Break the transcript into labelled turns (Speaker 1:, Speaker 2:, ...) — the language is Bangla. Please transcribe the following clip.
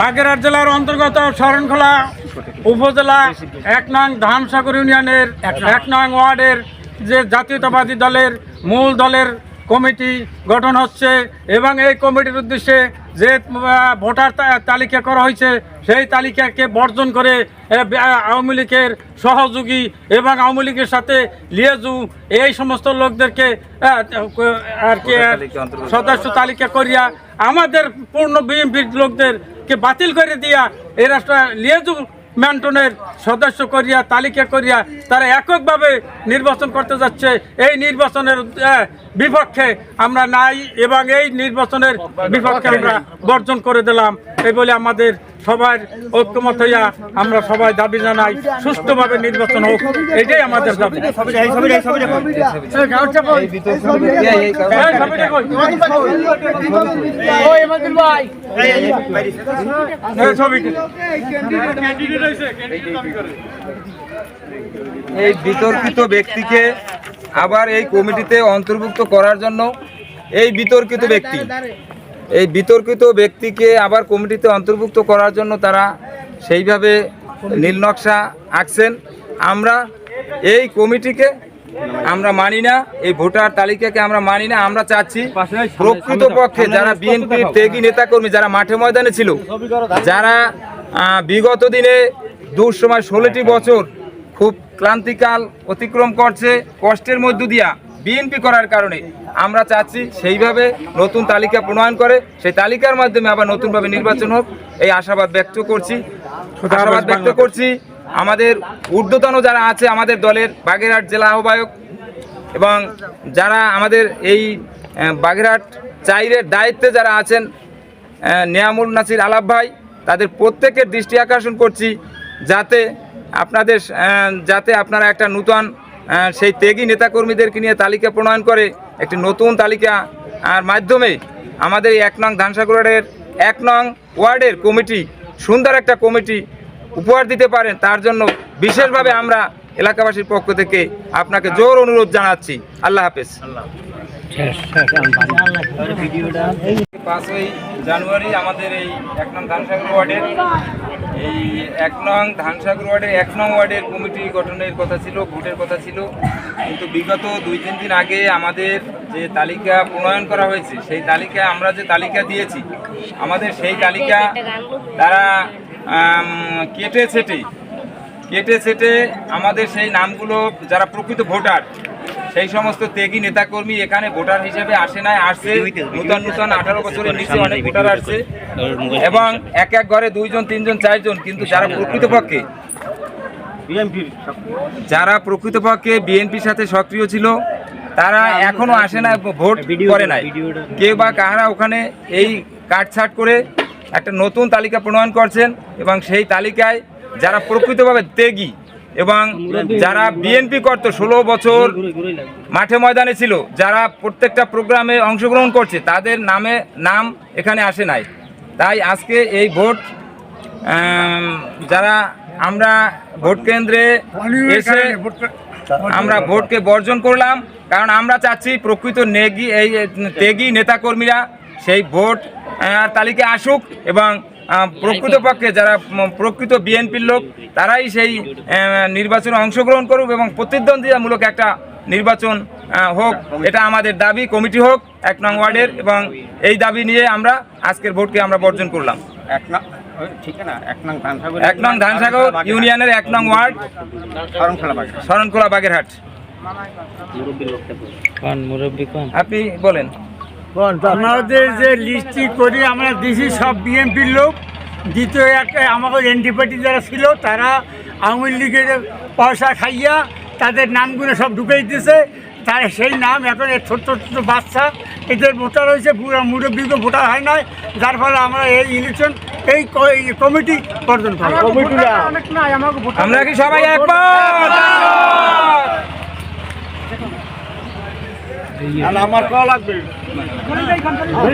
Speaker 1: বাগেরহাট জেলার অন্তর্গত শরণখোলা উপজেলা এক নং ধানসাগর ইউনিয়নের এক নং ওয়ার্ডের যে জাতীয়তাবাদী দলের মূল দলের কমিটি গঠন হচ্ছে এবং এই কমিটির উদ্দেশ্যে যে ভোটার তালিকা করা হয়েছে সেই তালিকাকে বর্জন করে আওয়ামী লীগের সহযোগী এবং আওয়ামী লীগের সাথে লিয়েজু এই সমস্ত লোকদেরকে আর কি সদস্য তালিকা করিয়া আমাদের পূর্ণ বিএনপির লোকদেরকে বাতিল করে দিয়া এই রাষ্ট্র লিয়েজু ম্যান্টনের সদস্য করিয়া, তালিকা করিয়া তারা এককভাবে নির্বাচন করতে যাচ্ছে। এই নির্বাচনের বিপক্ষে আমরা নাই এবং এই নির্বাচনের বিপক্ষে আমরা বর্জন করে দিলাম। এই বলে আমাদের সবার ঐক্যমত হইয়া আমরা সবাই দাবি জানাই সুস্থভাবে নির্বাচন হোক এটাই আমাদের দাবি। এই
Speaker 2: বিতর্কিত ব্যক্তিকে আবার এই কমিটিতে অন্তর্ভুক্ত করার জন্য এই বিতর্কিত ব্যক্তি। এই বিতর্কিত ব্যক্তিকে আবার কমিটিতে অন্তর্ভুক্ত করার জন্য তারা সেইভাবে নীল নকশা আঁকছেন। আমরা এই কমিটিকে আমরা মানি না, এই ভোটার তালিকাকে আমরা মানি না, আমরা চাচ্ছি প্রকৃত পক্ষে যারা বিএনপির ত্যাগী নেতাকর্মী, যারা মাঠে ময়দানে ছিল, যারা বিগত দিনে দুঃসময় ষোলোটি বছর খুব ক্লান্তিকাল অতিক্রম করছে, কষ্টের মধ্য দিয়া বিএনপি করার কারণে আমরা চাচ্ছি সেইভাবে নতুন তালিকা প্রণয়ন করে সেই তালিকার মাধ্যমে আবার নতুনভাবে নির্বাচন হোক। এই আশাবাদ ব্যক্ত করছি। আশাবাদ ব্যক্ত করছি আমাদের ঊর্ধ্বতন যারা আছে আমাদের দলের বাগেরহাট জেলা আহ্বায়ক এবং যারা আমাদের এই বাগেরহাট চাইরের দায়িত্বে যারা আছেন নিয়ামুল নাসির আলাপ ভাই তাদের প্রত্যেকের দৃষ্টি আকর্ষণ করছি যাতে আপনাদের যাতে আপনারা একটা নূতন সেই ত্যাগী নেতাকর্মীদেরকে নিয়ে তালিকা প্রণয়ন করে একটি নতুন তালিকা আর মাধ্যমে আমাদের এই এক নং ধানসাগরের এক নং ওয়ার্ডের কমিটি, সুন্দর একটা কমিটি উপহার দিতে পারেন। তার জন্য বিশেষভাবে আমরা এলাকাবাসীর পক্ষ থেকে আপনাকে জোর অনুরোধ জানাচ্ছি। আল্লাহ হাফেজ। পাঁচই জানুয়ারি আমাদের এই এক নং ধানসাগর ওয়ার্ডের এই এক নং ধানসাগর ওয়ার্ডের এক নং ওয়ার্ডের কমিটি গঠনের কথা ছিল, ভোটের কথা ছিল। কিন্তু বিগত দুই তিন দিন আগে আমাদের যে তালিকা প্রণয়ন করা হয়েছে, সেই তালিকা আমরা যে তালিকা দিয়েছি, আমাদের সেই তালিকা তারা কেটে ছেটে, কেটে সেটে আমাদের সেই নামগুলো, যারা প্রকৃত ভোটার সেই সমস্ত ত্যাগী নেতাকর্মী এখানে ভোটার হিসেবে আসে নাই, আসছে। নূতন নূতন আঠারো বছরের নিচে অনেক ভোটার আসছে। এবং এক এক ঘরে দুইজন, তিনজন, চারজন, কিন্তু যারা প্রকৃতপক্ষে যারা প্রকৃতপক্ষে বিএনপির সাথে সক্রিয় ছিল, তারা এখনও আসে না ভোট করে নাই। কেউ বা কাহারা ওখানে এই কাটছাট করে একটা নতুন তালিকা প্রণয়ন করছেন এবং সেই তালিকায় যারা প্রকৃতভাবে ত্যাগী এবং যারা বিএনপি করত ষোলো বছর মাঠে ময়দানে ছিল, যারা প্রত্যেকটা প্রোগ্রামে অংশগ্রহণ করছে, তাদের নামে নাম এখানে আসে নাই। তাই আজকে এই ভোট যারা আমরা ভোট কেন্দ্রে এসে আমরা ভোটকে বর্জন করলাম, কারণ আমরা চাচ্ছি প্রকৃত নেগি, এই তেগি নেতাকর্মীরা সেই ভোট তালিকায় আসুক এবং প্রকৃতপক্ষে যারা প্রকৃত বিএনপির লোক তারাই সেই নির্বাচনে অংশগ্রহণ করুক এবং প্রতিদ্বন্দ্বিতামূলক একটা নির্বাচন হোক এটা আমাদের দাবি কমিটি হোক এক নং ওয়ার্ডের এবং এই দাবি নিয়ে আমরা আজকের ভোটকে আমরা বর্জন করলাম।
Speaker 3: এক নং ওই ঠিক না এক নং ধানসাগর
Speaker 2: এক নং ধানসাগর ইউনিয়নের এক নং ওয়ার্ড
Speaker 3: শরণখোলা
Speaker 2: বাগেরহাট। আপনি বলেন।
Speaker 1: আমাদের যে লিস্টটি করি আমরা দিছি সব বিএনপির লোক। দ্বিতীয় একটা আমাদের এনডি পার্টি যারা ছিল তারা আওয়ামী লীগের পয়সা খাইয়া তাদের নামগুলো সব ঢুকাই দিতেছে তার সেই নাম এখন ছোট্ট ছোট্ট বাচ্চা এদের ভোটার হয়েছে পুরো মুরব্বীকে ভোটার হয় নাই। যার ফলে আমরা এই ইলেকশন এই কমিটি বর্জন করি
Speaker 2: আমরা কি সবাই একমত?
Speaker 3: আমার কল লাগবে। 往那边一看这